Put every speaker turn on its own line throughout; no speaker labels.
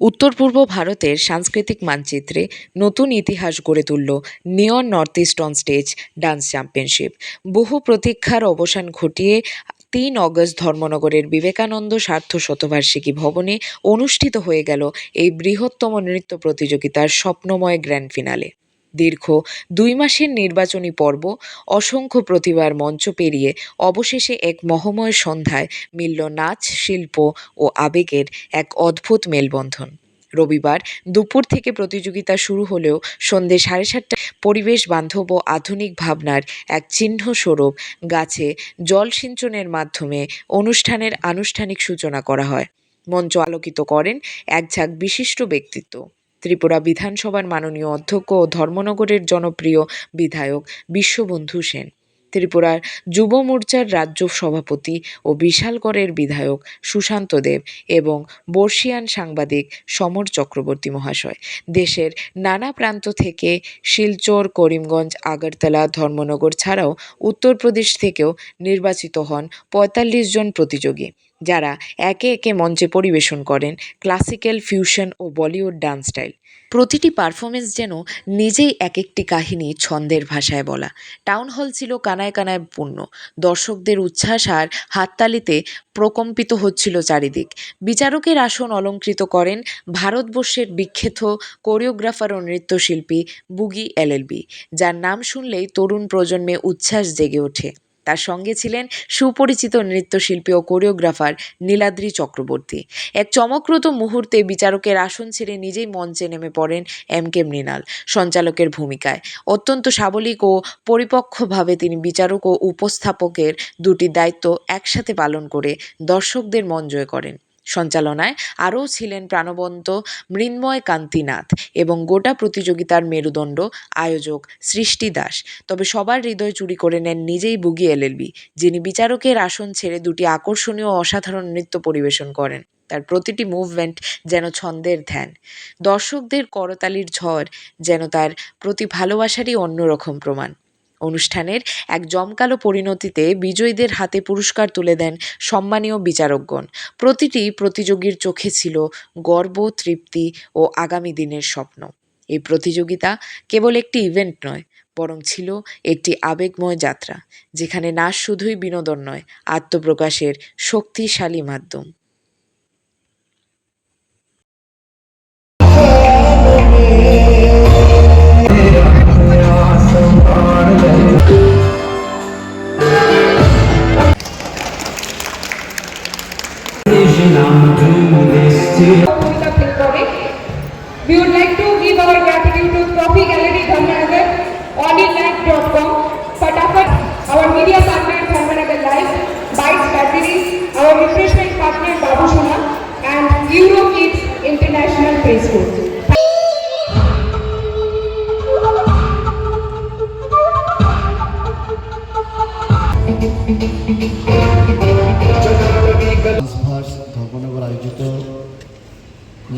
উত্তর পূর্ব ভারতের সাংস্কৃতিক মানচিত্রে নতুন ইতিহাস গড়ে তুলল neon north east on stage dance championship. বহু প্রতীক্ষার অবসান ঘটিয়ে তিন অগস্ট ধর্মনগরের বিবেকানন্দ স্বার্থ শতবার্ষিকী ভবনে অনুষ্ঠিত হয়ে গেল এই বৃহত্তম নৃত্য প্রতিযোগিতার স্বপ্নময় গ্র্যান্ড ফিনালে। দীর্ঘ দুই মাসের নির্বাচনী পর্ব অসংখ্য প্রতিভার মঞ্চ পেরিয়ে অবশেষে এক মহময় সন্ধ্যায় মিলল নাচ, শিল্প ও আবেগের এক অদ্ভুত মেলবন্ধন। রবিবার দুপুর থেকে প্রতিযোগিতা শুরু হলেও সন্ধে সাড়ে সাতটায় পরিবেশ বান্ধব ও আধুনিক ভাবনার এক চিহ্নস্বরূপ গাছে জল সিঞ্চনের মাধ্যমে অনুষ্ঠানের আনুষ্ঠানিক সূচনা করা হয়। মঞ্চ আলোকিত করেন এক ঝাঁক বিশিষ্ট ব্যক্তিত্ব। ত্রিপুরা বিধানসভার মাননীয় অধ্যক্ষ ও ধর্মনগরের জনপ্রিয় বিধায়ক বিশ্ববন্ধু সেন, ত্রিপুরার যুব মোর্চার রাজ্য সভাপতি ও বিশালগড়ের বিধায়ক সুশান্ত দেব এবং বর্ষিয়ান সাংবাদিক সমর চক্রবর্তী মহাশয়। দেশের নানা প্রান্ত থেকে শিলচর, করিমগঞ্জ, আগরতলা, ধর্মনগর ছাড়াও উত্তরপ্রদেশ থেকেও নির্বাচিত হন পঁয়তাল্লিশ জন প্রতিযোগী। যারা একে একে মঞ্চে পরিবেশন করেন ক্লাসিক্যাল, ফিউশন ও বলিউড ডান্স স্টাইল। প্রতিটি পারফরমেন্স যেন নিজেই এক একটি কাহিনী ছন্দের ভাষায় বলা। টাউন হল ছিল কানায় কানায় পূর্ণ। দর্শকদের উচ্ছ্বাস আর হাততালিতে প্রকম্পিত হচ্ছিল চারিদিক। বিচারকের আসন অলঙ্কৃত করেন ভারতবর্ষের বিখ্যাত কোরিওগ্রাফার ও নৃত্যশিল্পী বুগি এলএলবি যার নাম শুনলেই তরুণ প্রজন্মে উচ্ছ্বাস জেগে ওঠে। তার সঙ্গে ছিলেন সুপরিচিত নৃত্যশিল্পী ও কোরিওগ্রাফার নীলাদ্রি চক্রবর্তী। এক চমকপ্রদ মুহূর্তে বিচারকের আসন ছেড়ে নিজেই মঞ্চে নেমে পড়েন এম কে মৃণাল, সঞ্চালকের ভূমিকায়। অত্যন্ত সাবলিক ও পরিপক্কভাবে তিনি বিচারক ও উপস্থাপকের দুটি দায়িত্ব একসাথে পালন করে দর্শকদের মন জয় করেন। সঞ্চালনায় আরও ছিলেন প্রাণবন্ত মৃন্ময় কান্তিনাথ এবং গোটা প্রতিযোগিতার মেরুদণ্ড আয়োজক সৃষ্টি দাস। তবে সবার হৃদয় চুরি করে নেন নিজেই বুগি এলএলবি, যিনি বিচারকের আসন ছেড়ে দুটি আকর্ষণীয় অসাধারণ নৃত্য পরিবেশন করেন। তার প্রতিটি মুভমেন্ট যেন ছন্দের ধ্যান। দর্শকদের করতালির ঝড় যেন তার প্রতি ভালোবাসারই অন্যরকম প্রমাণ। অনুষ্ঠানের এক জমকালো পরিণতিতে বিজয়ীদের হাতে পুরস্কার তুলে দেন সম্মানীয় বিচারকগণ। প্রতিটি প্রতিযোগীর চোখে ছিল গর্ব, তৃপ্তি ও আগামী দিনের স্বপ্ন। এই প্রতিযোগিতা কেবল একটি ইভেন্ট নয়, বরং ছিল একটি আবেগময় যাত্রা, যেখানে নাচ শুধুই বিনোদন নয়, আত্মপ্রকাশের শক্তিশালী মাধ্যম।
We would like to give our gratitude to Trophy Gallery Dhamanagar, onlylife.com, Fatafat, our media partner Dhamanagar Live, Bites Batteries, our refreshment partner Babu Shuna, and Euro Kids International Facebook.
ভাস ধর্মনগর আয়োজিত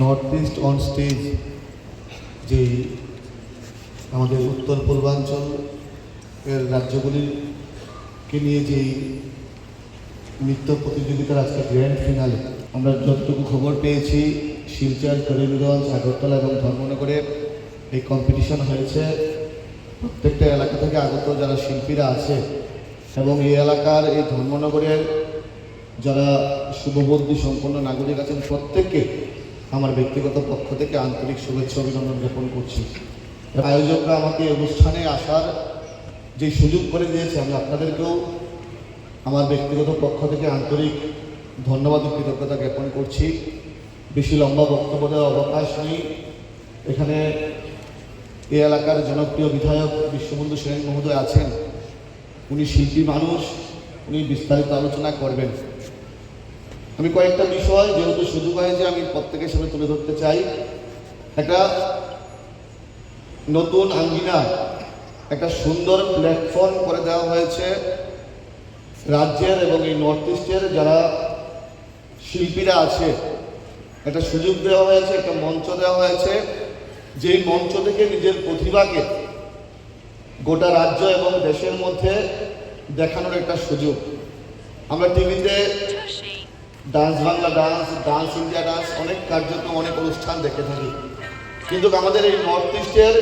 নর্থ ইস্ট অন স্টেজ যে আমাদের উত্তর পূর্বাঞ্চল এর রাজ্যগুলিকে নিয়ে যে নৃত্য প্রতিযোগিতার আজকে গ্র্যান্ড ফিনালে আমরা যতটুকু খবর পেয়েছি, শিলচর, করিমগঞ্জ, আগরতলা এবং ধর্মনগরে এই কম্পিটিশন হয়েছে। প্রত্যেকটা এলাকা থেকে আগত যারা শিল্পীরা আছে এবং এই এলাকার এই ধর্মনগরের যারা শুভবুদ্ধি সম্পন্ন নাগরিক আছেন, প্রত্যেককে আমার ব্যক্তিগত পক্ষ থেকে আন্তরিক শুভেচ্ছা অভিনন্দন জ্ঞাপন করছি। আয়োজকরা আমাকে অনুষ্ঠানে আসার যে সুযোগ করে দিয়েছে, আমি আপনাদেরকেও আমার ব্যক্তিগত পক্ষ থেকে আন্তরিক ধন্যবাদ ও কৃতজ্ঞতা জ্ঞাপন করছি। বেশি লম্বা বক্তব্য দেওয়ার অবকাশ নেই। এখানে এ এলাকার জনপ্রিয় বিধায়ক বিশ্ববন্ধু সেন মহোদয় আছেন। উনি শিল্পী মানুষ, উনি বিস্তারিত আলোচনা করবেন। আমি কয়েকটা বিষয় যেহেতু সুযোগ হয়েছে আমি প্রত্যেকের সামনে তুলে ধরতে চাই। একটা নতুন আঙ্গিনা, একটা সুন্দর প্ল্যাটফর্ম করে দেওয়া হয়েছে রাজ্যের এবং এই নর্থ ইস্টের যারা শিল্পীরা আছে, একটা সুযোগ দেওয়া হয়েছে, একটা মঞ্চ দেওয়া হয়েছে, যেই মঞ্চ থেকে নিজের প্রতিভাকে গোটা রাজ্য এবং দেশের মধ্যে দেখানোর একটা সুযোগ। আমরা টিভিতে dance Bangla dance dance India dance, অনেক কার্যক্রম, অনেক অনুষ্ঠান দেখে থাকি। কিন্তু আমাদের এই নর্থ ইস্টের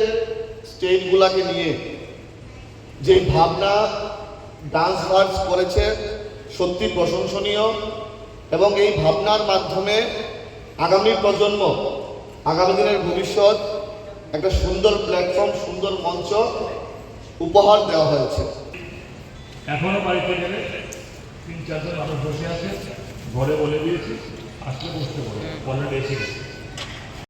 স্টেটগুলাকে নিয়ে যে ভাবনা ডান্স ভার্স করেছে, সত্যি প্রশংসনীয় এবং এই ভাবনার মাধ্যমে আগামী প্রজন্ম, আগামী দিনের ভবিষ্যৎ একটা সুন্দর প্ল্যাটফর্ম সুন্দর মঞ্চ উপহার দেওয়া হয়েছে।
এখনও বাড়িতে গেলে তিন চারজন মানুষ বসে আছে। ঘরে বলে দিয়েছি আসলে বুঝতে পারব বলে এসে গেছে।